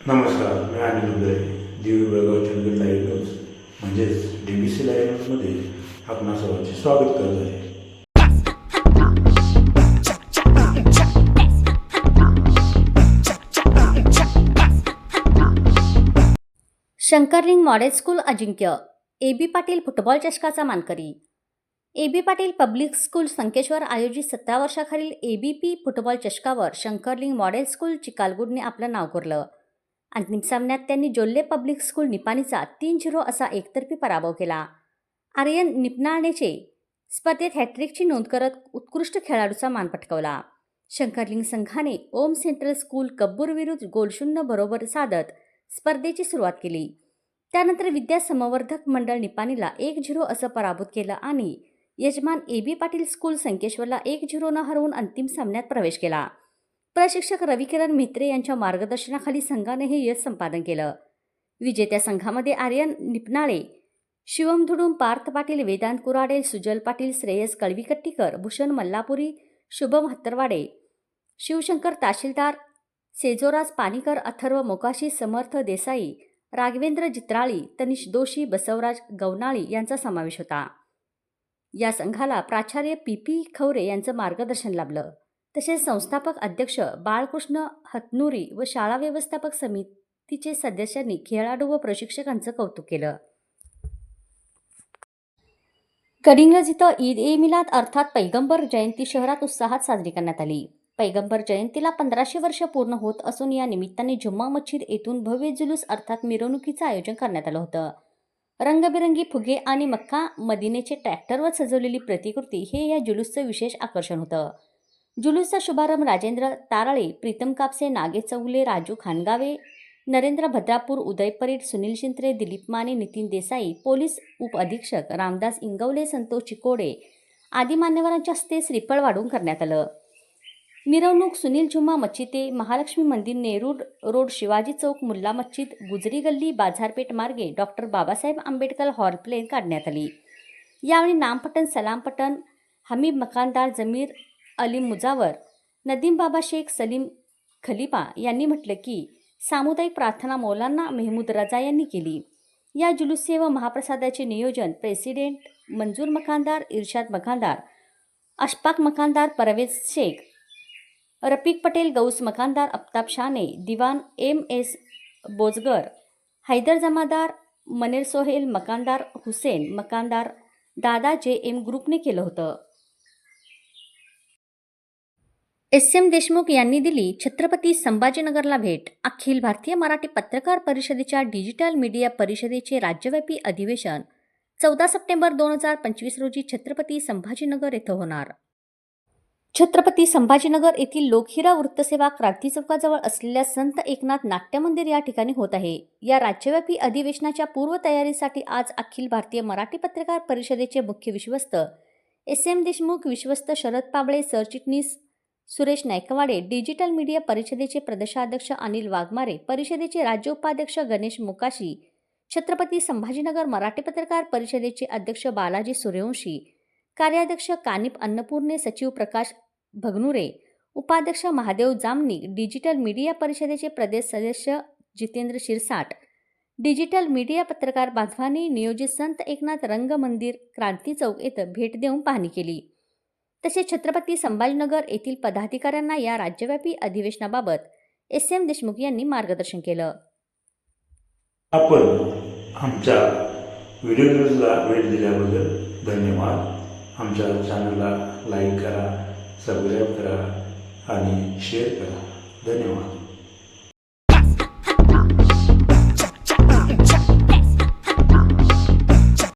नमस्कार मी Anil Uday Divi Belgaum Chandgad live news म्हणजेच डी बी सी लाईव्ह न्यूजमध्ये आपणा सर्वांचे स्वागत करत आहे. Shankarling model school Ajinkya A B Patil football चषकाचा मानकरी. A B Patil public school Sankeshwar आयोजित सतरा वर्षाखालील ए बी पी फुटबॉल चषकावर शंकरलिंग मॉडेल स्कूल चिकालगुडने आपलं नाव कोरलं. अंतिम सामन्यात त्यांनी जोल्ले पब्लिक स्कूल निपाणीचा तीन झिरो असा एकतर्फी पराभव केला. आर्यन निपनाळेचे स्पर्धेत हॅट्रिकची नोंद करत उत्कृष्ट खेळाडूचा मान पटकावला. शंकरलिंग संघाने ओम सेंट्रल स्कूल कब्बूर विरुद्ध गोलशून्य बरोबर साधत स्पर्धेची सुरुवात केली. त्यानंतर विद्या समवर्धक मंडळ निपाणीला एक झिरो असं पराभूत केलं आणि यजमान ए बी पाटील स्कूल संकेश्वरला एक झिरोनं हरवून अंतिम सामन्यात प्रवेश केला. प्रशिक्षक रविकिरण म्हेत्रे यांच्या मार्गदर्शनाखाली संघाने हे यश संपादन केलं. विजेत्या संघामध्ये आर्यन निपनाळे शिवम धुडूम पार्थ पाटील वेदांत कुराडे सुजल पाटील श्रेयस कळवीकट्टीकर भूषण मल्लापुरी शुभम हत्तरवाडे शिवशंकर तहसीलदार सेजोराज पानीकर अथर्व मोकाशी समर्थ देसाई राघवेंद्र जित्राळी तनिष दोशी बसवराज गवनाळी यांचा समावेश होता. या संघाला प्राचार्य पी पी खवरे यांचं मार्गदर्शन लाभलं. तसेच संस्थापक अध्यक्ष बाळकृष्ण हतनुरी व शाळा व्यवस्थापक समितीचे सदस्यांनी खेळाडू व प्रशिक्षकांचं कौतुक केलं. करिंगज इथं ईद ए मिलाद अर्थात पैगंबर जयंती शहरात उत्साहात साजरी करण्यात आली. पैगंबर जयंतीला पंधराशे वर्ष पूर्ण होत असून या निमित्ताने जुम्मा मच्छीद येथून भव्य जुलूस अर्थात मिरवणुकीचं आयोजन करण्यात आलं होतं. रंगबिरंगी फुगे आणि मक्का मदिनेचे ट्रॅक्टरवर सजवलेली प्रतिकृती हे या जुलूसचं विशेष आकर्षण होतं. जुलूसचा शुभारंभ राजेंद्र तारळे प्रीतम कापसे नागे चौगले राजू खानगावे नरेंद्र भद्रापूर उदय परीट सुनील शिंत्रे दिलीप माने नितीन देसाई पोलीस उपअधीक्षक रामदास इंगवले संतोष चिकोडे आदी मान्यवरांच्या हस्ते श्रीफळ वाढून करण्यात आलं. मिरवणूक सुनील झुम्मा मच्छिते महालक्ष्मी मंदिर नेरूर रोड शिवाजी चौक मुल्ला मस्जिद गुजरी गल्ली बाजारपेठ मार्गे डॉक्टर बाबासाहेब आंबेडकर हॉल प्लेन काढण्यात आली. यावेळी नामपटन सलामपटन हमीद मकानदार जमीर अली मुजावर नदीम बाबा शेख सलीम खलिफा यांनी म्हटलं की सामुदायिक प्रार्थना मौलांना मेहमूद रजा यांनी केली. या जुलूसचे व महाप्रसादाचे नियोजन president Manjur Makandar Irshad Makandar Ashfaq Makandar Parvez Shaikh Rafiq Patel Gaus Makandar Aftab Shane Diwan M S Bojgar Haider Jamadar Maner Sohel Makandar Husen Makandar Dada J M ग्रुपने केलं होतं. एस एम देशमुख यांनी दिली छत्रपती संभाजीनगरला भेट. अखिल भारतीय मराठी पत्रकार परिषदेच्या digital media परिषदेचे राज्यव्यापी अधिवेशन. चौदा सप्टेंबर दोन हजार पंचवीस रोजी छत्रपती संभाजीनगर येथे होणार. छत्रपती संभाजीनगर येथील लोकहिरा वृत्तसेवा क्रांती चौकाजवळ असलेल्या संत एकनाथ नाट्य मंदिर या ठिकाणी होत आहे. या राज्यव्यापी अधिवेशनाच्या पूर्वतयारीसाठी आज अखिल भारतीय मराठी पत्रकार परिषदेचे मुख्य विश्वस्त. एस एम देशमुख विश्वस्त शरद पाबळे सरचिटणीस सुरेश नायकवाडे डिजिटल मीडिया परिषदेचे प्रदेशाध्यक्ष अनिल वाघमारे परिषदेचे राज्य उपाध्यक्ष गणेश मुकाशी छत्रपती संभाजीनगर मराठी पत्रकार परिषदेचे अध्यक्ष बालाजी सूर्यवंशी कार्याध्यक्ष कानिप अन्नपूर्णे सचिव प्रकाश भगनुरे उपाध्यक्ष महादेव जामनी डिजिटल मीडिया परिषदेचे प्रदेश सदस्य जितेंद्र शिरसाट डिजिटल मीडिया पत्रकार बांधवांनी नियोजित संत एकनाथ रंग मंदिर क्रांती चौक येथे भेट देऊन पाहणी केली. तसेच छत्रपती संभाजीनगर येथील पदाधिकाऱ्यांना या राज्यव्यापी अधिवेशनाबाबत एस एम देशमुख यांनी मार्गदर्शन केलं. आपण आमच्या व्हिडिओ न्यूजला भेट दिल्याबद्दल धन्यवाद. आमच्या चॅनलला लाईक करा सबस्क्राईब करा आणि शेअर करा. धन्यवाद.